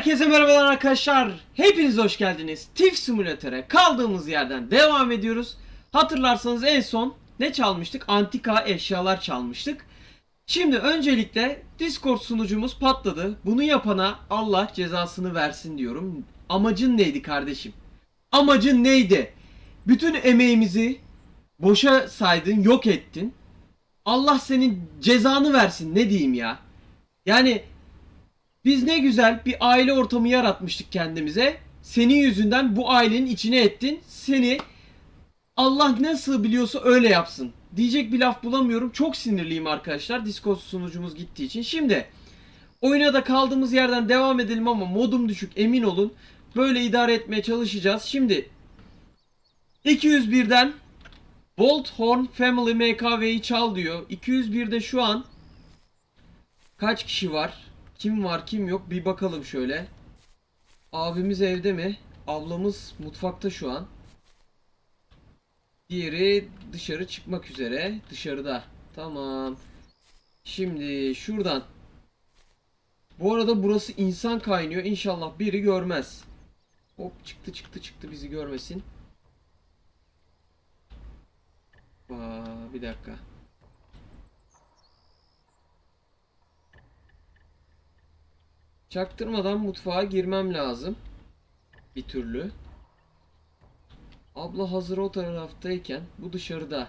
Herkese merhabalar arkadaşlar. Hepiniz hoş geldiniz. TIF Simülatör'e kaldığımız yerden devam ediyoruz. Hatırlarsanız en son ne çalmıştık? Antika eşyalar çalmıştık. Şimdi öncelikle Discord sunucumuz patladı. Bunu yapana Allah cezasını versin diyorum. Amacın neydi kardeşim? Amacın neydi? Bütün emeğimizi boşa saydın, yok ettin. Allah senin cezanı versin ne diyeyim ya. Yani biz ne güzel bir aile ortamı yaratmıştık kendimize. Senin yüzünden bu ailenin içine ettin. Seni Allah nasıl biliyorsa öyle yapsın. Diyecek bir laf bulamıyorum. Çok sinirliyim arkadaşlar. Discord sunucumuz gittiği için. Şimdi oyuna da kaldığımız yerden devam edelim ama modum düşük emin olun. Böyle idare etmeye çalışacağız. Şimdi 201'den Bolt Horn Family MKV'yi çal diyor. 201'de şu an kaç kişi var? Kim var kim yok bir bakalım şöyle. Abimiz evde mi? Ablamız mutfakta şu an. Diğeri dışarı çıkmak üzere. Dışarıda. Tamam. Şimdi şuradan. Bu arada burası insan kaynıyor. İnşallah biri görmez. Hop çıktı çıktı çıktı bizi görmesin. Aa, bir dakika. Çaktırmadan mutfağa girmem lazım. Bir türlü. Abla hazır o taraftayken bu dışarıda.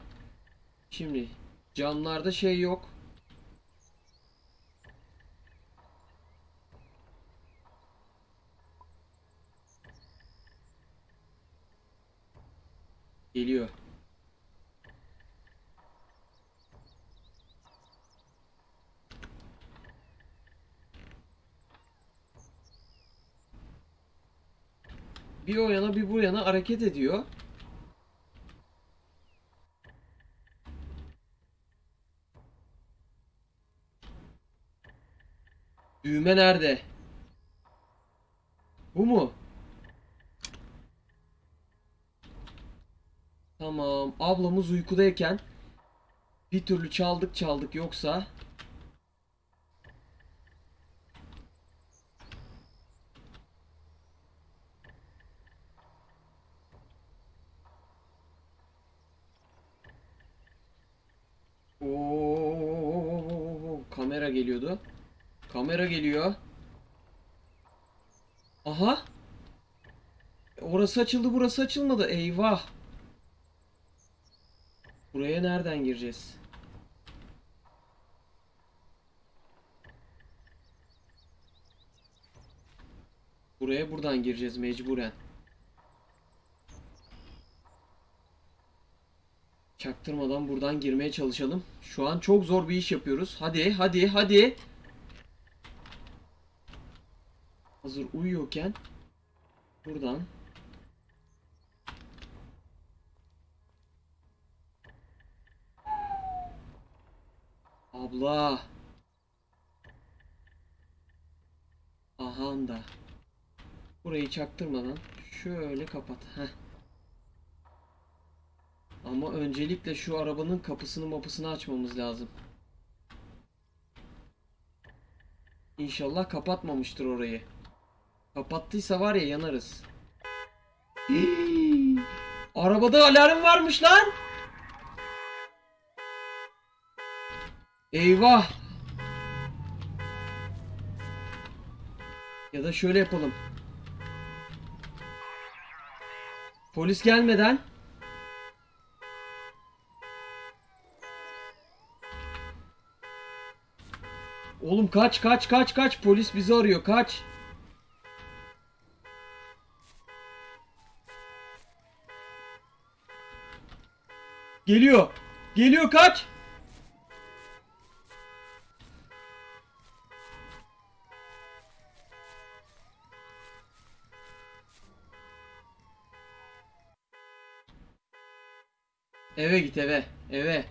Şimdi camlarda şey yok. Geliyor. Bir o yana bir bu yana hareket ediyor. Düğme nerede? Bu mu? Tamam. Ablamız uykudayken bir türlü çaldık çaldık yoksa Oo, kamera geliyordu. Kamera geliyor. Aha. Orası açıldı, burası açılmadı. Eyvah. Buraya nereden gireceğiz? Buraya buradan gireceğiz mecburen. Çaktırmadan buradan girmeye çalışalım. Şu an çok zor bir iş yapıyoruz. Hadi, hadi, hadi. Hazır uyuyorken buradan Abla. Aha da. Burayı çaktırmadan şöyle kapat. Heh. Ama öncelikle şu arabanın kapısını mapısını açmamız lazım. İnşallah kapatmamıştır orayı. Kapattıysa var ya yanarız. Arabada alarm varmış lan. Eyvah. Ya da şöyle yapalım. Polis gelmeden Oğlum kaç kaç kaç kaç polis bizi arıyor kaç. Geliyor. Geliyor kaç. Eve git eve. Eve.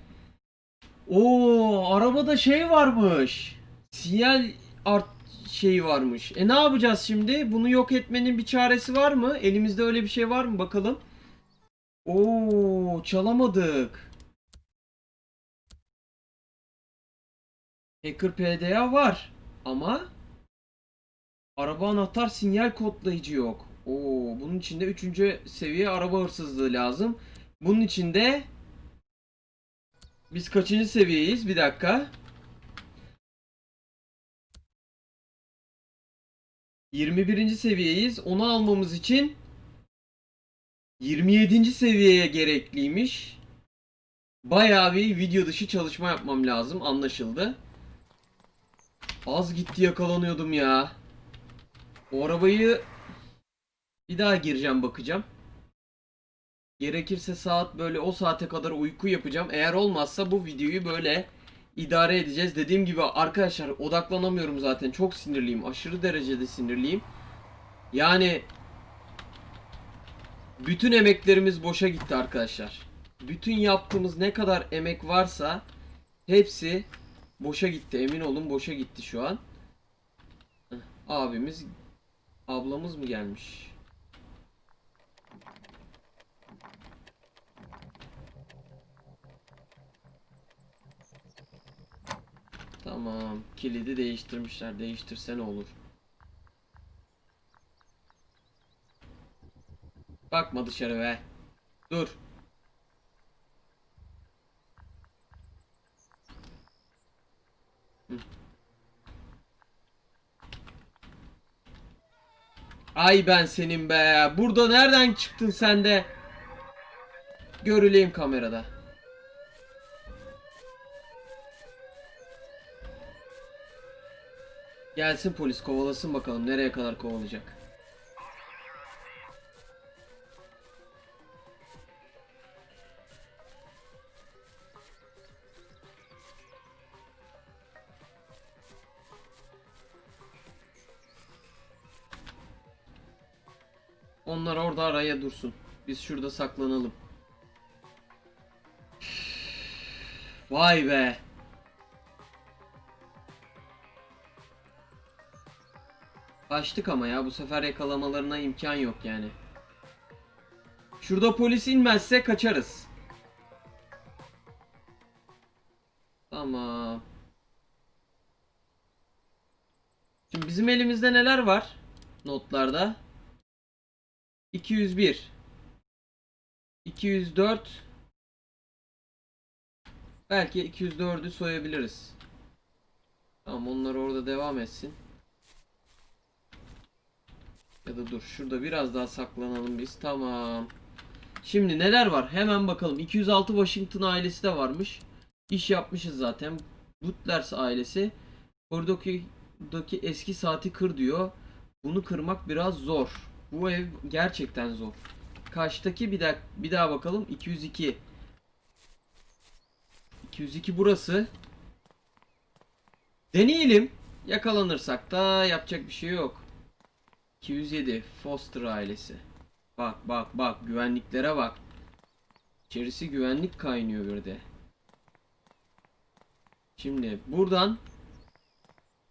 Oo, arabada şey varmış. Sinyal art şeyi varmış. E ne yapacağız şimdi? Bunu yok etmenin bir çaresi var mı? Elimizde öyle bir şey var mı bakalım. Oo, çalamadık. Hacker PDA var ama Araba anahtar sinyal kodlayıcı yok. Oo, bunun içinde 3. seviye araba hırsızlığı lazım. Bunun içinde biz kaçıncı seviyeyiz? Bir dakika. 21. seviyeyiz. Onu almamız için 27. seviyeye gerekliymiş. Bayağı bir video dışı çalışma yapmam lazım. Anlaşıldı. Az gitti yakalanıyordum ya. O arabayı bir daha gireceğim bakacağım. Gerekirse saat böyle o saate kadar uyku yapacağım. Eğer olmazsa bu videoyu böyle idare edeceğiz. Dediğim gibi arkadaşlar odaklanamıyorum zaten. Çok sinirliyim. Aşırı derecede sinirliyim. Yani bütün emeklerimiz boşa gitti arkadaşlar. Bütün yaptığımız ne kadar emek varsa hepsi boşa gitti. Emin olun boşa gitti şu an. Abimiz ablamız mı gelmiş? Tamam. Kilidi değiştirmişler. Değiştirse ne olur? Bakma dışarı be. Dur. Ay ben senin be. Burada nereden çıktın sen de? Görüleyim kamerada. Gelsin polis kovalasın bakalım nereye kadar kovalayacak. Onlar orada araya dursun. Biz şurada saklanalım. Vay be. Kaçtık ama ya bu sefer yakalamalarına imkan yok yani. Şurada polis inmezse kaçarız. Tamam. Şimdi bizim elimizde neler var? Notlarda. 201 204 Belki 204'ü soyabiliriz. Tamam onlar orada devam etsin. Ya dur şurada biraz daha saklanalım biz. Tamam. Şimdi neler var? Hemen bakalım. 206 Washington ailesi de varmış. İş yapmışız zaten. Butlers ailesi. Oradaki eski saati kır diyor. Bunu kırmak biraz zor. Bu ev gerçekten zor. Kaçtaki bir daha bir daha bakalım. 202. 202 burası. Deneyelim. Yakalanırsak da yapacak bir şey yok. 207 Foster ailesi. Bak bak bak güvenliklere bak. İçerisi güvenlik kaynıyor bir de. Şimdi buradan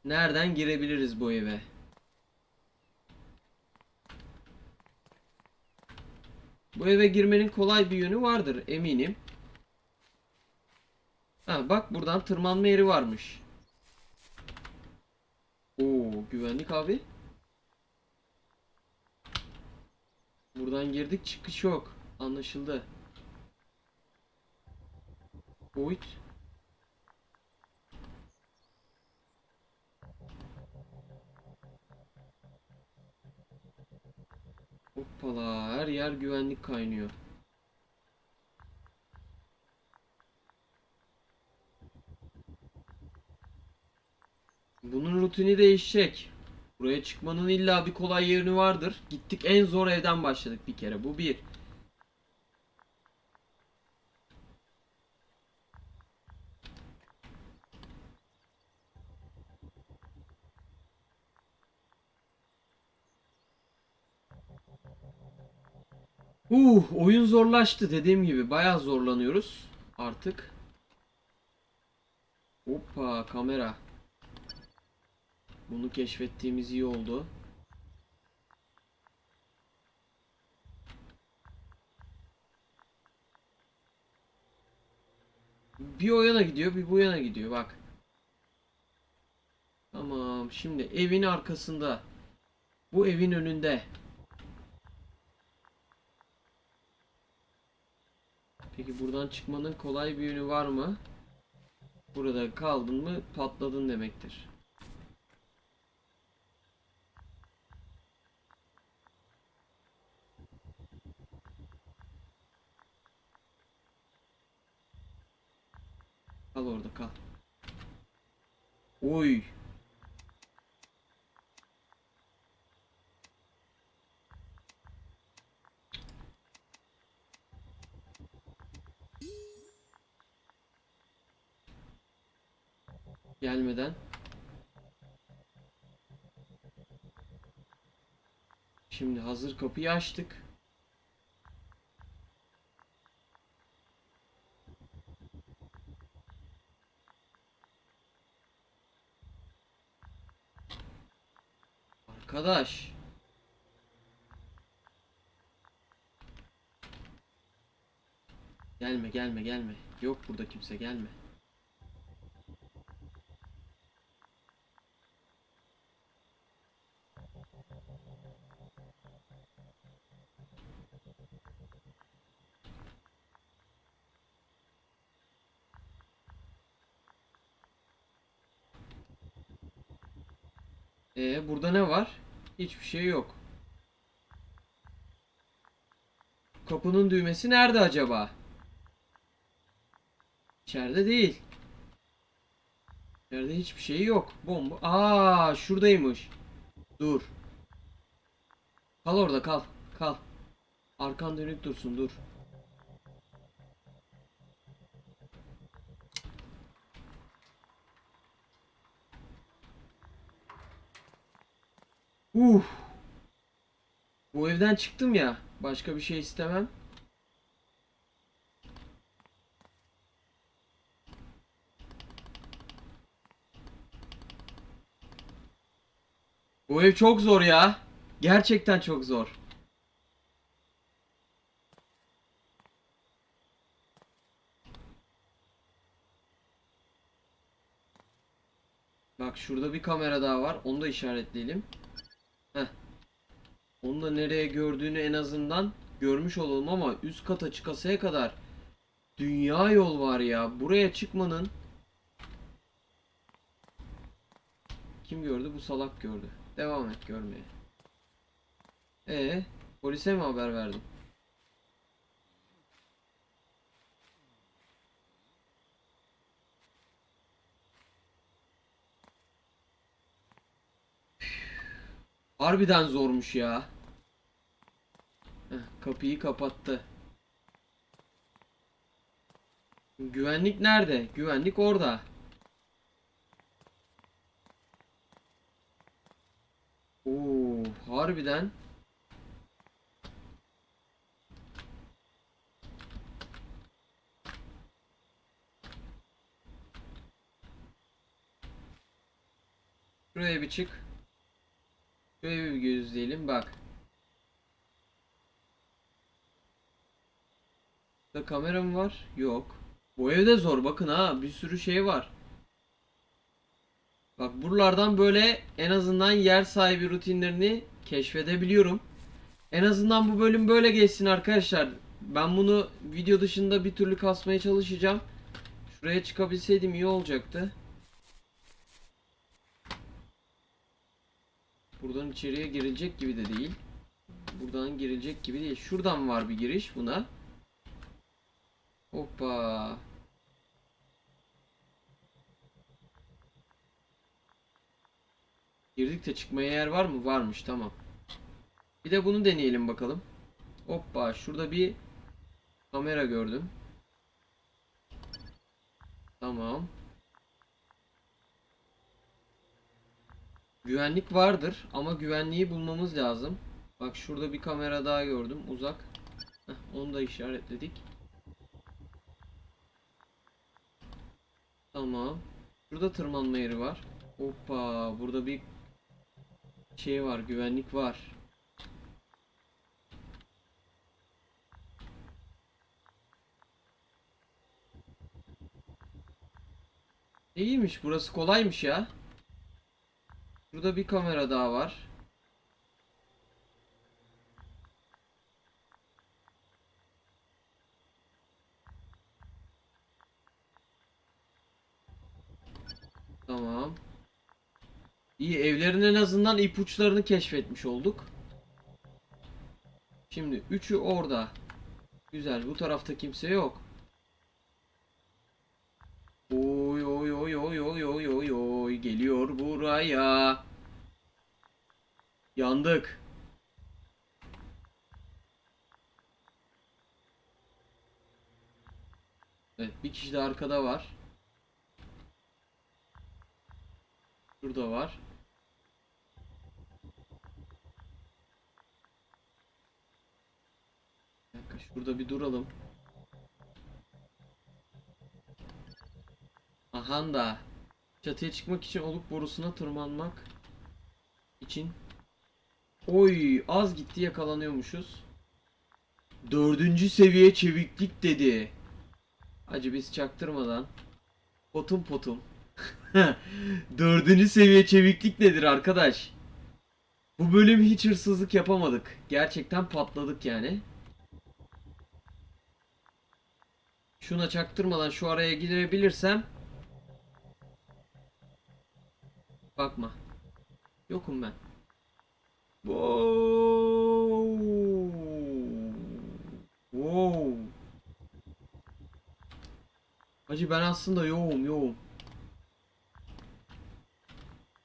nereden girebiliriz bu eve? Bu eve girmenin kolay bir yönü vardır eminim. Ha bak buradan tırmanma yeri varmış. Oo güvenlik abi. Buradan girdik çıkış yok. Anlaşıldı. Boyut. Hoppala her yer güvenlik kaynıyor. Bunun rutini değişecek. Buraya çıkmanın illa bir kolay yerini vardır. Gittik en zor evden başladık bir kere. Bu bir. Uh, oyun zorlaştı dediğim gibi bayağı zorlanıyoruz artık. Hoppa kamera. Bunu keşfettiğimiz iyi oldu. Bir o yana gidiyor, bir bu yana gidiyor bak. Tamam, şimdi evin arkasında Bu evin önünde. Peki buradan çıkmanın kolay bir yönü var mı? Burada kaldın mı patladın demektir. Kal orada kal. Oy. Gelmeden. Şimdi hazır kapıyı açtık. Arkadaş. Gelme gelme gelme. Yok burada kimse gelme. Ee, burada ne var? Hiçbir şey yok. Kapının düğmesi nerede acaba? İçeride değil. İçeride hiçbir şey yok. Bomba. Aa, şuradaymış. Dur. Kal orada kal. Kal. Arkan dönük dursun dur. Uh. Bu evden çıktım ya. Başka bir şey istemem. Bu ev çok zor ya. Gerçekten çok zor. Bak şurada bir kamera daha var. Onu da işaretleyelim. Onu da nereye gördüğünü en azından görmüş olalım ama üst kata çıkasaya kadar dünya yol var ya. Buraya çıkmanın kim gördü? Bu salak gördü. Devam et görmeye. E polise mi haber verdin? Harbiden zormuş ya. Heh, kapıyı kapattı. Güvenlik nerede? Güvenlik orada. Oo, harbiden. Şuraya bir çık. Şöyle bir gözleyelim bak. Da kamera mı var? Yok. Bu evde zor bakın ha bir sürü şey var. Bak buralardan böyle en azından yer sahibi rutinlerini keşfedebiliyorum. En azından bu bölüm böyle geçsin arkadaşlar. Ben bunu video dışında bir türlü kasmaya çalışacağım. Şuraya çıkabilseydim iyi olacaktı. Buradan içeriye girilecek gibi de değil. Buradan girilecek gibi değil. Şuradan var bir giriş buna. Hoppa. Girdik de çıkmaya yer var mı? Varmış tamam. Bir de bunu deneyelim bakalım. Hoppa şurada bir kamera gördüm. Tamam. Güvenlik vardır ama güvenliği bulmamız lazım. Bak şurada bir kamera daha gördüm uzak. Heh, onu da işaretledik. Tamam. Şurada tırmanma yeri var. Hoppa burada bir şey var güvenlik var. İyiymiş burası kolaymış ya. Burada bir kamera daha var. Tamam. İyi evlerin en azından ipuçlarını keşfetmiş olduk. Şimdi üçü orada. Güzel bu tarafta kimse yok. Oy oy oy oy oy geliyor buraya. Yandık. Evet bir kişi de arkada var. Şurada var. Bir dakika şurada bir duralım. Ahan da çatıya çıkmak için oluk borusuna tırmanmak için Oy az gitti yakalanıyormuşuz. Dördüncü seviye çeviklik dedi. Acı biz çaktırmadan potum potum. Dördüncü seviye çeviklik nedir arkadaş? Bu bölüm hiç hırsızlık yapamadık. Gerçekten patladık yani. Şuna çaktırmadan şu araya girebilirsem Bakma. Yokum ben. Wow. Wow. Hacı ben aslında yoğum yoğum.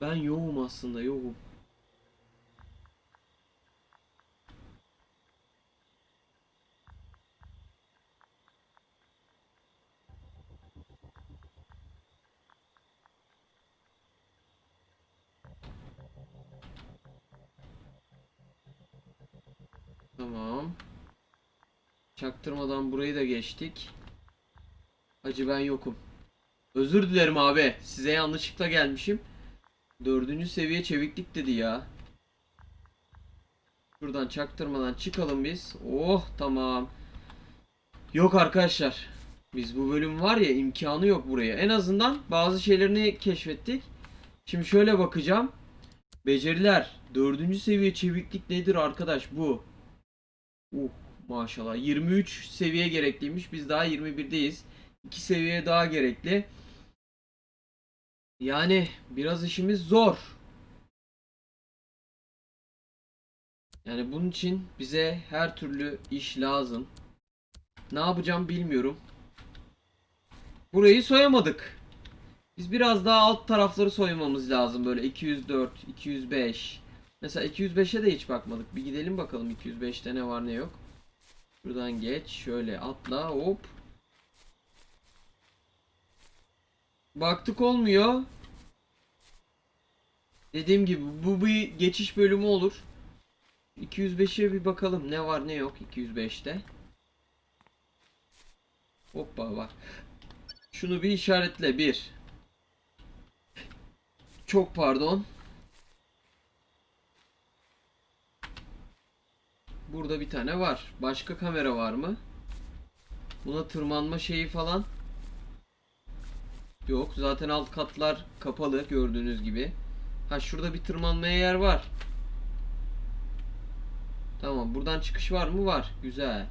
Ben yoğum aslında yoğum. Tamam. Çaktırmadan burayı da geçtik. Hacı ben yokum. Özür dilerim abi. Size yanlışlıkla gelmişim. Dördüncü seviye çeviklik dedi ya. Şuradan çaktırmadan çıkalım biz. Oh tamam. Yok arkadaşlar. Biz bu bölüm var ya imkanı yok buraya. En azından bazı şeylerini keşfettik. Şimdi şöyle bakacağım. Beceriler. Dördüncü seviye çeviklik nedir arkadaş bu? Uh maşallah 23 seviye gerekliymiş. Biz daha 21'deyiz. 2 seviye daha gerekli. Yani biraz işimiz zor. Yani bunun için bize her türlü iş lazım. Ne yapacağım bilmiyorum. Burayı soyamadık. Biz biraz daha alt tarafları soymamız lazım. Böyle 204, 205. Mesela 205'e de hiç bakmadık. Bir gidelim bakalım 205'te ne var ne yok. Buradan geç. Şöyle atla. Hop. Baktık olmuyor. Dediğim gibi bu bir geçiş bölümü olur. 205'e bir bakalım ne var ne yok 205'te. Hoppa var. Şunu bir işaretle bir. Çok pardon. Burada bir tane var. Başka kamera var mı? Buna tırmanma şeyi falan. Yok. Zaten alt katlar kapalı gördüğünüz gibi. Ha şurada bir tırmanmaya yer var. Tamam. Buradan çıkış var mı? Var. Güzel.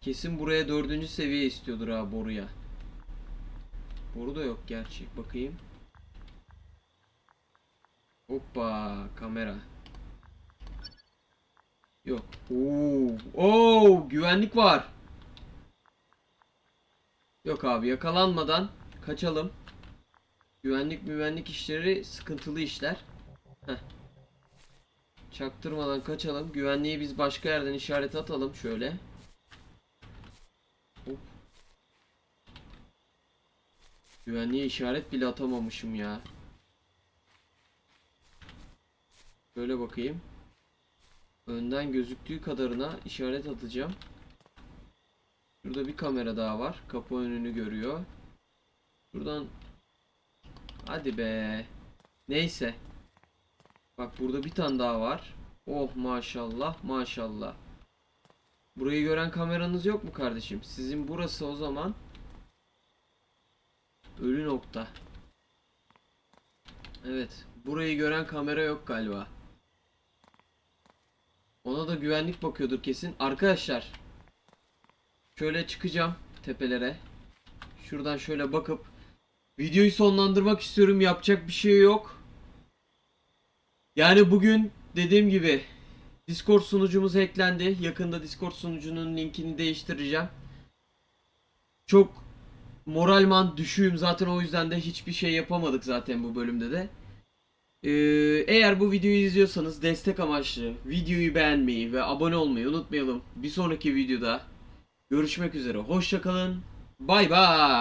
Kesin buraya dördüncü seviye istiyordur ha boruya. Boru da yok gerçi. Bakayım. Hoppa kamera. Yok. Oo, oo, güvenlik var. Yok abi yakalanmadan kaçalım. Güvenlik güvenlik işleri sıkıntılı işler. Heh. Çaktırmadan kaçalım. Güvenliği biz başka yerden işaret atalım şöyle. Hop. Güvenliğe işaret bile atamamışım ya. Şöyle bakayım. Önden gözüktüğü kadarına işaret atacağım. Şurada bir kamera daha var. Kapı önünü görüyor. Buradan Hadi be. Neyse. Bak burada bir tane daha var. Oh maşallah maşallah. Burayı gören kameranız yok mu kardeşim? Sizin burası o zaman ölü nokta. Evet. Burayı gören kamera yok galiba. Ona da güvenlik bakıyordur kesin. Arkadaşlar. Şöyle çıkacağım tepelere. Şuradan şöyle bakıp videoyu sonlandırmak istiyorum. Yapacak bir şey yok. Yani bugün dediğim gibi Discord sunucumuz hacklendi. Yakında Discord sunucunun linkini değiştireceğim. Çok moralman düşüğüm zaten o yüzden de hiçbir şey yapamadık zaten bu bölümde de. Ee, eğer bu videoyu izliyorsanız destek amaçlı videoyu beğenmeyi ve abone olmayı unutmayalım. Bir sonraki videoda görüşmek üzere. Hoşçakalın. Bay bay.